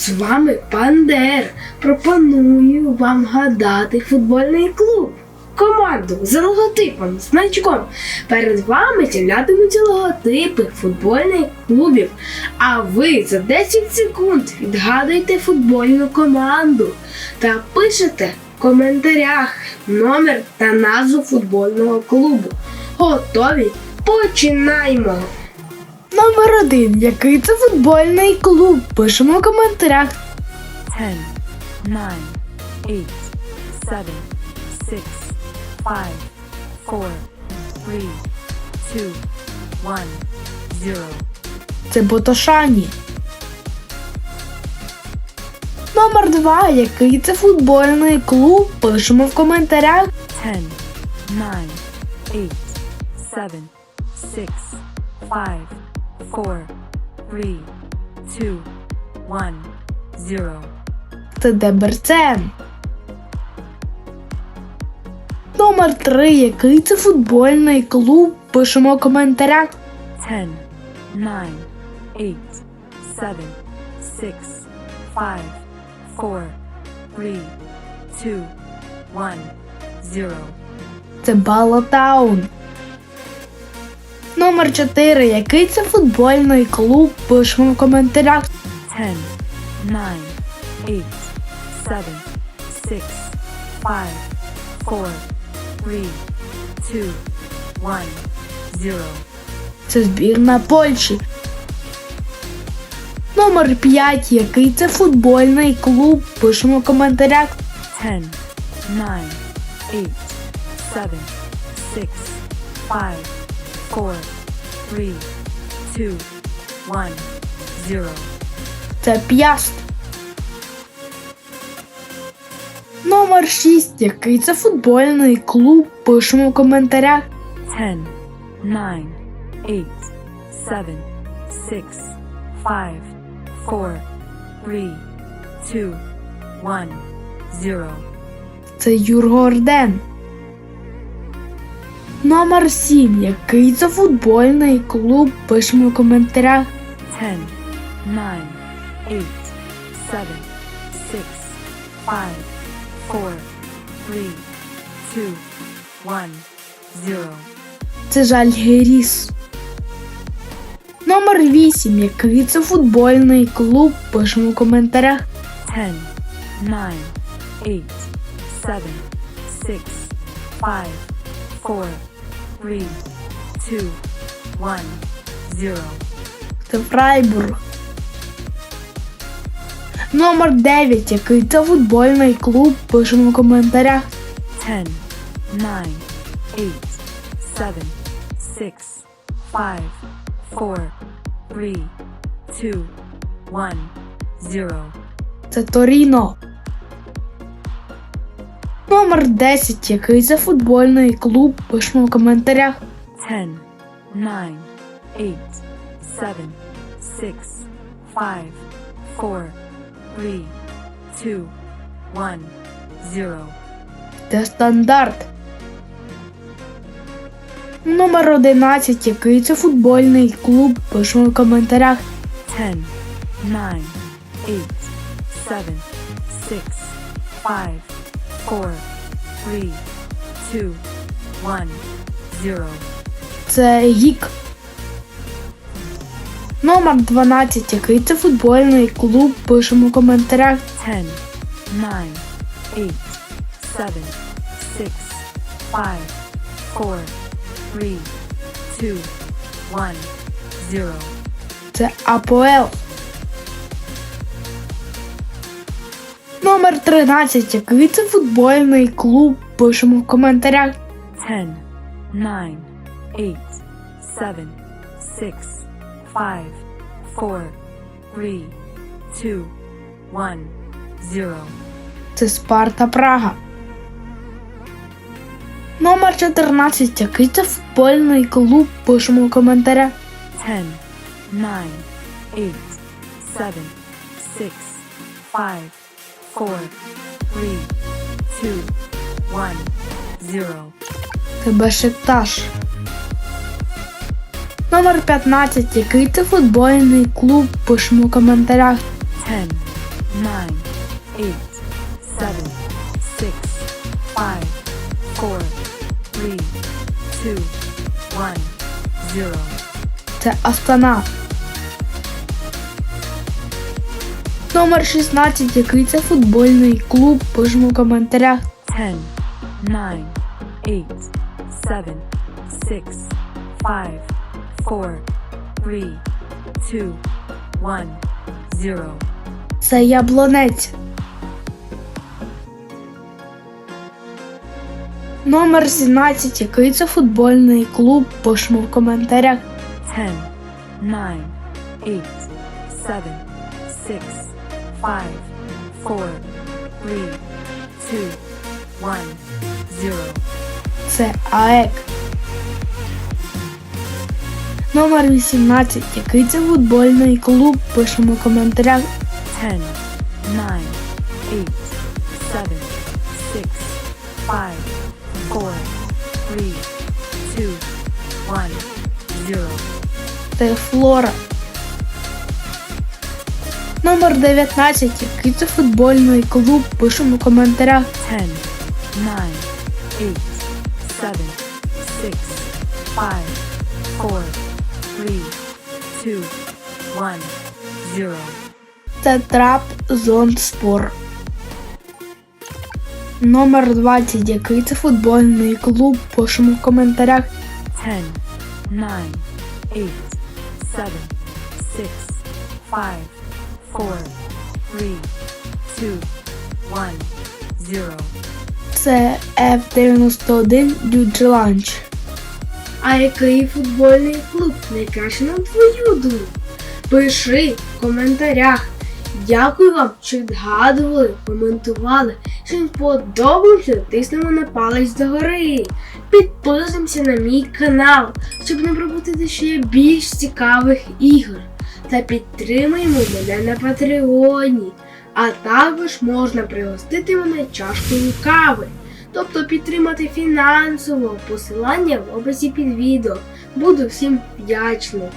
З вами Пандер. Пропоную вам гадати футбольний клуб. Команду з логотипом, значком. Перед вами з'являтимуться логотипи футбольних клубів. А ви за 10 секунд відгадуєте футбольну команду та пишете в коментарях номер та назву футбольного клубу. Готові? Починаємо! Номер один. Який це футбольний клуб? Пишемо в коментарях. 10, 9, 8, 7, 6, 5, 4, 3, 2, 1, 0. Це Ботошані. Номер два. Який це футбольний клуб? Пишемо в коментарях. 10, 9, 8, 7, 6, 5, 4, 3, 2, 1, 0. Це Деберцен. Номер три. Який це футбольний клуб? Пишемо в коментарях. 10, 9, 8, 7, 6, 5, 4, 3, 2, 1, 0. Це Балатаун. Номер 4. Який це футбольний клуб? Пишемо в коментарях. 10, 9, 8, 7, 6, 5, 4, 3, 2, 1, 0. Це збірна Польщі. Номер 5. Який це футбольний клуб? Пишемо в коментарях. 10, 9, 8, 7, 6, 5, 4, 3, 2, 1, 0. Це П'яст. Номер 6. Який це футбольний клуб? Пишемо в коментарях. 10, 9, 8, 7, 6, 5, 4, 3, 2, 1, 0. Це Юргорден. Номер 7. Який це футбольний клуб? Пишемо в коментарях. 10, 9, 8, 7, 6, 5, 4, 3, 2, 1, 0. Це Жальгеріс. Номер 8. Який це футбольний клуб? Пишемо в коментарях. 10, 9, 8, 7, 6, 5, 4, 3, 2, 1, 0. Це Фрайбург. Номер 9. Який це футбольний клуб? Пишемо в коментарях. 10, 9, 8, 7, 6, 5, 4, 3, 2, 1, 0. Це Торіно. Номер 10. Який це футбольний клуб? Пишемо в коментарях. 10, 9, 8, 7, 6, 5, 4, 3, 2, 1, 0. Це стандарт. Номер 11. Який це футбольний клуб? Пишемо в коментарях. 10, 9, 8, 7, 6, 5, 4, 3, 2, 1, 0. Це гік. Номер 12. Який це футбольний клуб? Пишемо в коментарях. 10, 9, 8, 7, 6, 5, 4, 3, 2, 1, 0. Це АПЛ. Номер 13. Який це футбольний клуб? Пишемо в коментарях. 10, 9, 8, 7, 6, 5, 4, 3, 2, 1, 0. Це Спарта Прага. Номер 14. Який це футбольний клуб? Пишемо в коментарях. 10, 9, 8, 7, 6, 5, 4, 3, 2, 1, 0. Це Бешикташ. Номер 15. Який це футбольний клуб? Пишемо в коментарях. 10, nine, eight, seven, six, five, four, three, two, one, zero. Це Астана. Номер 16, який це футбольний клуб, пишемо в коментарях. Ten, nine, eight, seven, six, five, four, three, two, one, zero. Це Яблонець. Номер 17, який це футбольний клуб, пишемо в коментарях. Ten, nine, eight, seven, six, five, four, three, two, one, zero. Це АЕК. Номер 18, який це футбольний клуб, пишемо в коментарях. Ten, nine, eight, seven, six, five, four, three, two, one, zero. Це Флора. Номер 19, який це футбольний клуб, пишемо в коментарях. Ten, nine, eight, seven, six, five, four, three, two, one, zero. Це Трап Зон Спор. Номер 20, який це футбольний клуб, пишемо в коментарях. Ten, nine, eight, seven, six, five, four, three, two, one, zero. Це F91 Дюджеланч. А який футбольний клуб найкраще на твою думку? Пиши в коментарях. Дякую вам, що відгадували, коментували. Що їм подобається, тиснемо на палець догори. Підписуємося на мій канал, щоб не пропустити ще більш цікавих ігор. Та підтримуємо мене на Патреоні. А також можна пригостити мене чашкою кави. Тобто підтримати фінансово посилання в описі під відео. Буду всім вдячний.